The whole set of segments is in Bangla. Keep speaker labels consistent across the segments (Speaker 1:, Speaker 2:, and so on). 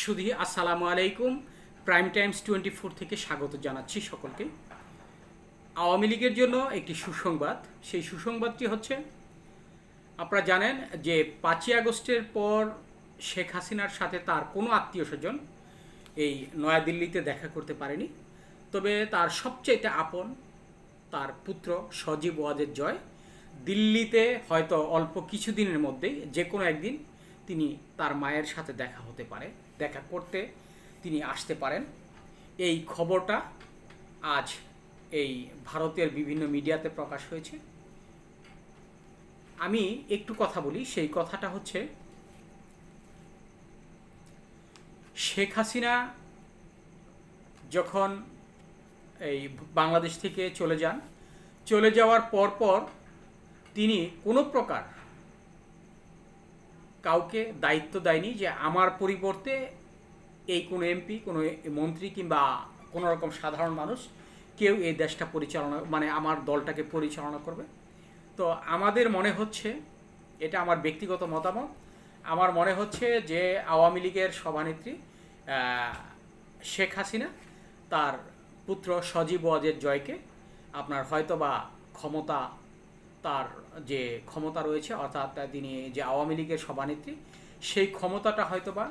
Speaker 1: সুধী আসসালামু আলাইকুম প্রাইম টাইমস টোয়েন্টি ফোর থেকে স্বাগত জানাচ্ছি সকলকে। আওয়ামী লীগের জন্য একটি সুসংবাদ। সেই সুসংবাদটি হচ্ছে, আপনারা জানেন যে পাঁচই আগস্টের পর শেখ হাসিনার সাথে তার কোনো আত্মীয় স্বজন এই নয়াদিল্লিতে দেখা করতে পারেনি। তবে তার সবচেয়ে আপন, তার পুত্র সজীব ওয়াজের জয় দিল্লিতে হয়তো অল্প কিছুদিনের মধ্যেই যে কোনো একদিন তিনি তার মায়ের সাথে দেখা হতে পারে। দেখা করতে তিনি আসতে পারেন। এই খবরটা আজ এই ভারতের বিভিন্ন মিডিয়াতে প্রকাশ হয়েছে। আমি একটু কথা বলি, সেই কথাটা হচ্ছে, শেখ হাসিনা যখন এই বাংলাদেশ থেকে চলে যান, চলে যাওয়ার পর পর তিনি কোনো প্রকার কাউকে দায়িত্ব দেয়নি যে আমার পরিবর্তে এই কোনো এমপি, কোনো মন্ত্রী কিংবা কোনো রকম সাধারণ মানুষ কেউ এই দেশটা পরিচালনা মানে আমার দলটাকে পরিচালনা করবে। তো আমাদের মনে হচ্ছে, এটা আমার ব্যক্তিগত মতামত, আমার মনে হচ্ছে যে আওয়ামী লীগের সভানেত্রী শেখ হাসিনা, তার পুত্র সজীব ওয়াজের জয়কে আপনার হয়তোবা ক্ষমতা তার যে ক্ষমতা রয়েছে, অর্থাৎ তিনি যে আওয়ামী লীগের সভানেত্রী, সেই ক্ষমতাটা হয়তোবা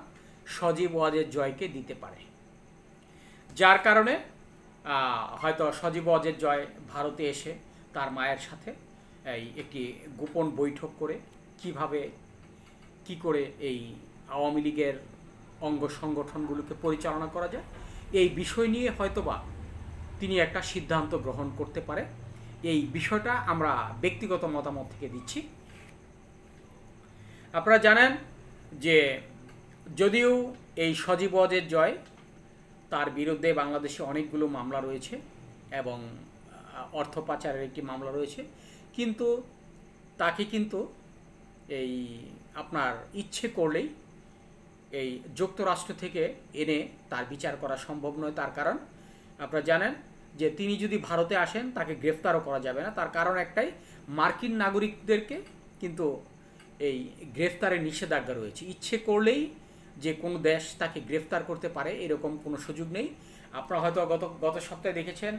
Speaker 1: সজীব ওয়াজের জয়কে দিতে পারে। যার কারণে হয়তো সজীব ওয়াজের জয় ভারতে এসে তার মায়ের সাথে এই একটি গোপন বৈঠক করে কীভাবে, কি করে এই আওয়ামী লীগের অঙ্গ সংগঠনগুলোকে পরিচালনা করা যায়, এই বিষয় নিয়ে হয়তোবা তিনি একটা সিদ্ধান্ত গ্রহণ করতে পারে। এই বিষয়টা আমরা ব্যক্তিগত মতামত থেকে দিচ্ছি। আপনারা জানেন যে যদিও এই সজীব ওয়াজের জয়, তার বিরুদ্ধে বাংলাদেশে অনেকগুলো মামলা রয়েছে এবং অর্থ পাচারের একটি মামলা রয়েছে। কিন্তু তাকে কিন্তু এই আপনার ইচ্ছে করলেই এই যুক্তরাষ্ট্র থেকে এনে তার বিচার করা সম্ভব নয়। তার কারণ, আপনারা জানেন যে তিনি যদি ভারতে আসেন, তাকে গ্রেফতারও করা যাবে না। তার কারণ একটাই, মার্কিন নাগরিকদেরকে কিন্তু এই গ্রেফতারের নিষেধাজ্ঞা রয়েছে। ইচ্ছে করলেই যে কোনো দেশ তাকে গ্রেফতার করতে পারে, এরকম কোনো সুযোগ নেই। আপনারা হয়তো গত গত সপ্তাহে দেখেছেন,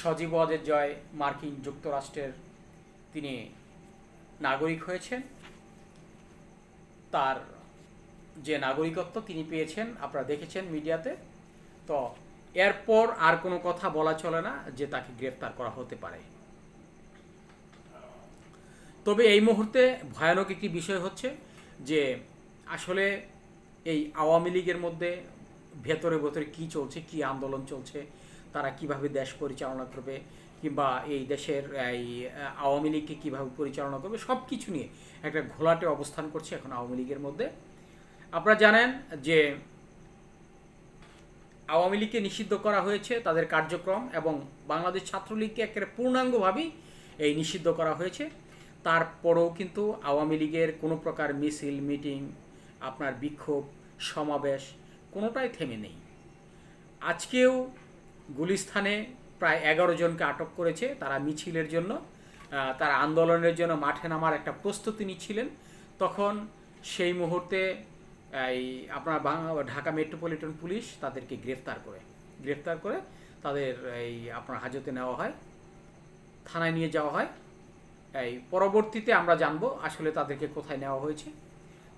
Speaker 1: সজীব ওয়াজের জয় মার্কিন যুক্তরাষ্ট্রের তিনি নাগরিক হয়েছেন। তার যে নাগরিকত্ব তিনি পেয়েছেন, আপনারা দেখেছেন মিডিয়াতে। তো এরপর আর কোনো কথা বলা চলে না যে তাকে গ্রেফতার করা হতে পারে। তবে এই মুহূর্তে ভয়ানক একটি বিষয় হচ্ছে যে আসলে এই আওয়ামী লীগের মধ্যে ভেতরে ভেতরে কি চলছে, কি আন্দোলন চলছে, তারা কীভাবে দেশ পরিচালনা করবে কিংবা এই দেশের, এই আওয়ামী লীগকে কীভাবে পরিচালনা করবে সব কিছু নিয়ে একটা ঘোলাটে অবস্থান করছে এখন আওয়ামী লীগের মধ্যে। আপনারা জানেন যে আওয়ামী লীগকে নিষিদ্ধ করা হয়েছে তাদের কার্যক্রম এবং বাংলাদেশ ছাত্রলীগকে একেবারে পূর্ণাঙ্গভাবেই এই নিষিদ্ধ করা হয়েছে। তারপরেও কিন্তু আওয়ামী লীগের কোনো প্রকার মিছিল, মিটিং, আপনার বিক্ষোভ, সমাবেশ কোনোটাই থেমে নেই। আজকেও গুলিস্থানে প্রায় এগারো জনকে আটক করেছে তারা মিছিলের জন্য। তারা আন্দোলনের জন্য মাঠে নামার একটা প্রস্তুতি নিচ্ছিলেন। তখন সেই মুহূর্তে এই আপনার ঢাকা মেট্রোপলিটন পুলিশ তাদেরকে গ্রেফতার করে গ্রেফতার করে তাদের এই আপনার হাজতে নেওয়া হয়, থানায় নিয়ে যাওয়া হয়। এই পরবর্তীতে আমরা জানব আসলে তাদেরকে কোথায় নেওয়া হয়েছে।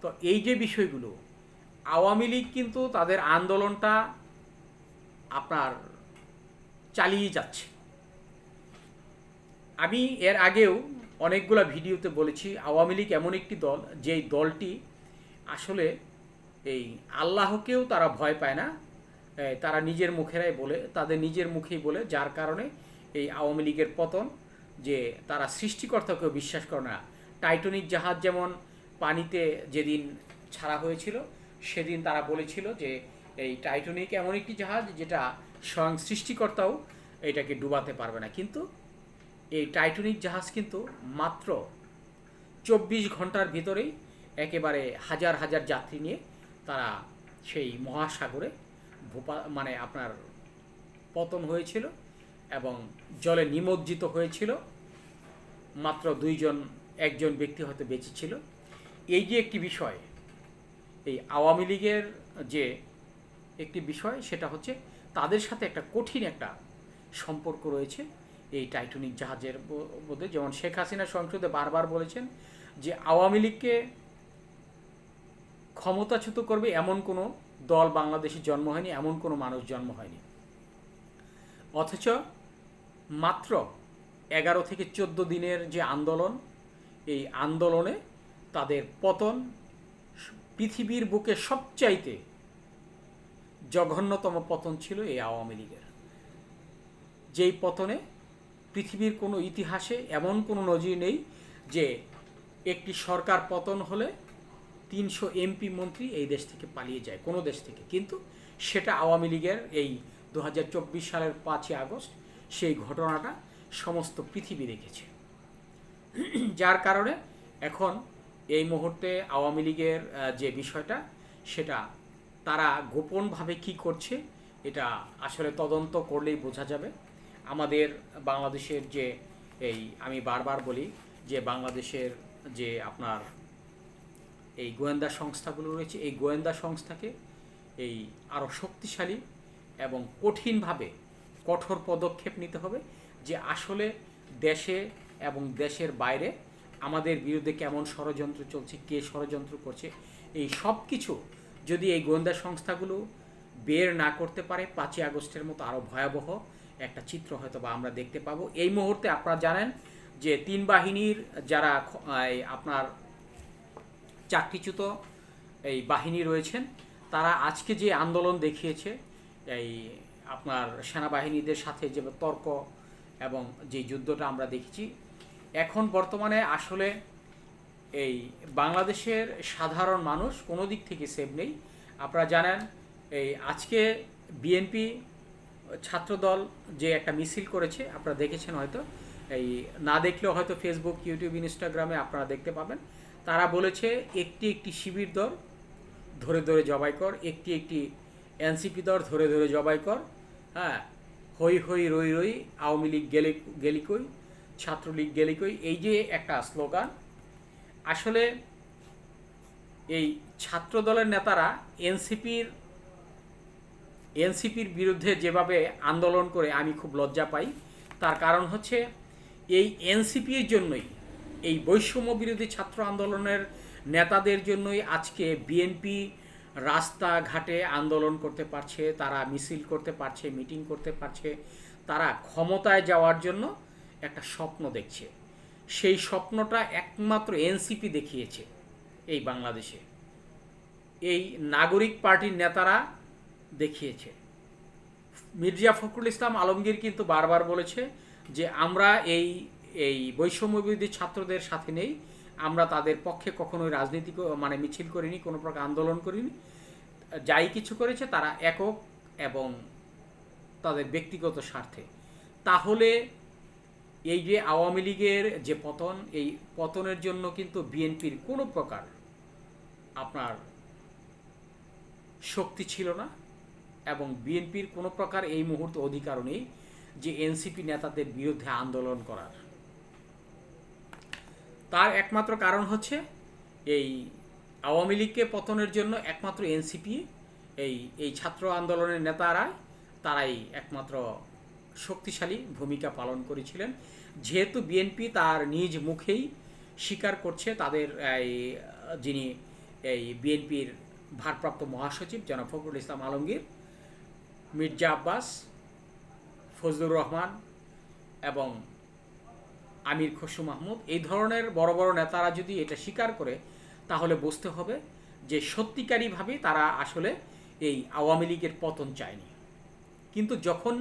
Speaker 1: তো এই যে বিষয়গুলো, আওয়ামী লীগ কিন্তু তাদের আন্দোলনটা আপনার চালিয়ে যাচ্ছে। আমি এর আগেও অনেকগুলো ভিডিওতে বলেছি, আওয়ামী লীগ এমন একটি দল, যেই দলটি আসলে এই আল্লাহকেও তারা ভয় পায় না। তারা নিজের মুখেরাই বলে, তাদের নিজের মুখেই বলে, যার কারণে এই আওয়ামী লীগের পতন, যে তারা সৃষ্টিকর্তাকেও বিশ্বাস করে না। টাইটানিক জাহাজ যেমন পানিতে যেদিন ছাড়া হয়েছিল, সেদিন তারা বলেছিল যে এই টাইটানিক এমন একটি জাহাজ যেটা স্বয়ং সৃষ্টিকর্তাও এটাকে ডুবাতে পারবে না। কিন্তু এই টাইটানিক জাহাজ কিন্তু মাত্র চব্বিশ ঘণ্টার ভিতরেই একেবারে হাজার হাজার যাত্রী নিয়ে তারা সেই মহাসাগরে ভূপা মানে আপনার পতন হয়েছিল এবং জলে নিমজ্জিত হয়েছিল। মাত্র দুইজন, একজন ব্যক্তি হয়তো বেঁচে ছিল। এই যে একটি বিষয়, এই আওয়ামী লীগের যে একটি বিষয়, সেটা হচ্ছে তাদের সাথে একটা কঠিন একটা সম্পর্ক রয়েছে এই টাইটানিক জাহাজের মধ্যে। যেমন শেখ হাসিনা সংসদে বারবার বলেছেন যে আওয়ামী লীগকে ক্ষমতাচ্যুত করবে এমন কোনো দল বাংলাদেশে জন্ম হয়নি, এমন কোনো মানুষ জন্ম হয়নি। অথচ মাত্র এগারো থেকে চোদ্দ দিনের যে আন্দোলন, এই আন্দোলনে তাদের পতন পৃথিবীর বুকে সবচাইতে জঘন্যতম পতন ছিল এই আওয়ামী লীগের। যেই পতনে পৃথিবীর কোনো ইতিহাসে এমন কোনো নজির নেই যে একটি সরকার পতন হলে তিনশো এমপি মন্ত্রী এই দেশ থেকে পালিয়ে যায়, কোনো দেশ থেকে। কিন্তু সেটা আওয়ামী লীগের এই দু হাজার চব্বিশ সালের পাঁচই আগস্ট সেই ঘটনাটা সমস্ত পৃথিবী দেখেছে। যার কারণে এখন এই মুহূর্তে আওয়ামী লীগের যে বিষয়টা, সেটা তারা গোপনভাবে কি করছে, এটা আসলে তদন্ত করলেই বোঝা যাবে। আমাদের বাংলাদেশের যে এই, আমি বারবার বলি যে বাংলাদেশের যে আপনার এই গোয়েন্দা সংস্থাগুলো রয়েছে, এই গোয়েন্দা সংস্থাকে এই আরও শক্তিশালী এবং কঠিনভাবে কঠোর পদক্ষেপ নিতে হবে যে আসলে দেশে এবং দেশের বাইরে আমাদের বিরুদ্ধে কেমন ষড়যন্ত্র চলছে, কে ষড়যন্ত্র করছে, এই সব কিছু যদি এই গোয়েন্দা সংস্থাগুলো বের না করতে পারে, পাঁচই আগস্টের মতো আরও ভয়াবহ একটা চিত্র হয়তো বা আমরা দেখতে পাবো। এই মুহূর্তে আপনারা জানেন যে তিন বাহিনীর যারা আপনার চাকরিচ্যুত এই বাহিনী রয়েছেন। তারা আজকে যে আন্দোলন দেখিয়েছে, এই আপনার সেনাবাহিনীদের সাথে যে তর্ক এবং যে যুদ্ধটা আমরা দেখেছি, এখন বর্তমানে আসলে এই বাংলাদেশের সাধারণ মানুষ কোনো দিক থেকে সেভ নেই। আপনারা জানেন, এই আজকে বিএনপি ছাত্রদল যে একটা মিছিল করেছে, আপনারা দেখেছেন হয়তো। এই না দেখলেও হয়তো ফেসবুক ইউটিউব ইনস্টাগ্রামে আপনারা দেখতে পাবেন। তারা বলেছে, একটি একটি শিবির দল ধরে ধরে জবাই কর, একটি একটি এনসিপি দল ধরে ধরে জবাই কর হ্যাঁ হই হই রই রই আওয়ামী লীগ গেলে গেলিকই ছাত্রলীগ গেলিকই এই যে একটা স্লোগান। আসলে এই ছাত্র দলের নেতারা এনসিপির এনসিপির বিরুদ্ধে যেভাবে আন্দোলন করে, আমি খুব লজ্জা পাই। তার কারণ হচ্ছে, এই এনসিপির জন্যই এই বৈষম্য বিরোধী ছাত্র আন্দোলনের নেতাদের জন্যই আজকে বিএনপি রাস্তাঘাটে আন্দোলন করতে পারছে, তারা মিছিল করতে পারছে, মিটিং করতে পারছে, তারা ক্ষমতায় যাওয়ার জন্য একটা স্বপ্ন দেখছে। সেই স্বপ্নটা একমাত্র এনসিপি দেখিয়েছে এই বাংলাদেশে। এই নাগরিক পার্টির নেতারা দেখিয়েছে। মির্জা ফখরুল ইসলাম আলমগীর কিন্তু বারবার বলেছে যে, আমরা এই এই বৈষম্য বিরোধী ছাত্রদের সাথে নেই। আমরা তাদের পক্ষে কখনোই রাজনীতি মানে মিছিল করিনি, কোনো প্রকার আন্দোলন করিনি। যাই কিছু করেছে তারা একক এবং তাদের ব্যক্তিগত স্বার্থে। তাহলে এই যে আওয়ামী লীগের যে পতন, এই পতনের জন্য কিন্তু বিএনপির কোনো প্রকার আপনার শক্তি ছিল না এবং বিএনপির কোনো প্রকার এই মুহূর্তে অধিকারও নেই যে এনসিপি নেতাদের বিরুদ্ধে আন্দোলন করার। তার একমাত্র কারণ হচ্ছে এই আওয়ামী লীগকে পতনের জন্য একমাত্র এনসিপি, এই এই ছাত্র আন্দোলনের নেতারা তারাই একমাত্র শক্তিশালী ভূমিকা পালন করেছিলেন। যেহেতু বিএনপি তার নিজ মুখেই স্বীকার করছে তাদের, এই, যিনি এই বিএনপির ভারপ্রাপ্ত মহাসচিব জনাব ফখরুল ইসলাম আলমগীর, মির্জা আব্বাস, ফজলুর রহমান এবং আমির খসরু মাহমুদ, এই ধরনের বড় বড় নেতারা যদি এটা স্বীকার করে, তাহলে বুঝতে হবে যে সত্যিকারীভাবে তারা আসলে এই আওয়ামী লীগের পতন চায়নি। কিন্তু যখন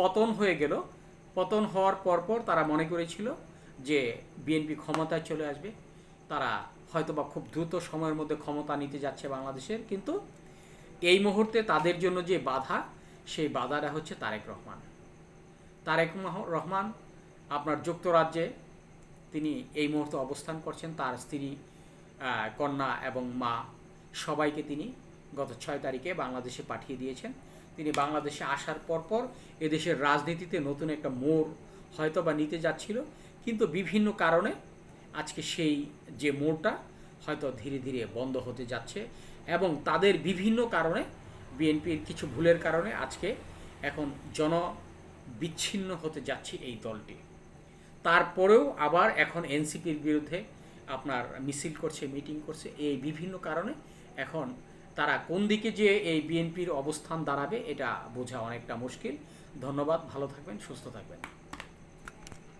Speaker 1: পতন হয়ে গেল, পতন হওয়ার পরপর তারা মনে করেছিল যে বিএনপি ক্ষমতায় চলে আসবে। তারা হয়তোবা খুব দ্রুত সময়ের মধ্যে ক্ষমতা নিতে যাচ্ছে বাংলাদেশের, কিন্তু এই মুহূর্তে তাদের জন্য যে বাধা, সেই বাধাটা হচ্ছে তারেক রহমান। তারেক রহমান আপনার যুক্তরাজ্যে তিনি এই মুহূর্তে অবস্থান করছেন। তার স্ত্রী কন্যা এবং মা সবাইকে তিনি গত ছয় তারিখে বাংলাদেশে পাঠিয়ে দিয়েছেন। তিনি বাংলাদেশে আসার পরপর এদেশের রাজনীতিতে নতুন একটা মোড় হয়তো বা নিতে যাচ্ছিল। কিন্তু বিভিন্ন কারণে আজকে সেই যে মোড়টা হয়তো ধীরে ধীরে বন্ধ হতে যাচ্ছে এবং তাদের বিভিন্ন কারণে, বিএনপির কিছু ভুলের কারণে আজকে এখন জন বিচ্ছিন্ন হতে যাচ্ছে এই দলটি। তারপরেও আবার এখন এনসিপির বিরুদ্ধে আপনার মিছিল করছে, মিটিং করছে, এই বিভিন্ন কারণে এখন তারা কোন দিকে যে এই বিএনপির অবস্থান দাঁড়াবে, এটা বোঝা অনেকটা মুশকিল। ধন্যবাদ, ভালো থাকবেন, সুস্থ থাকবেন।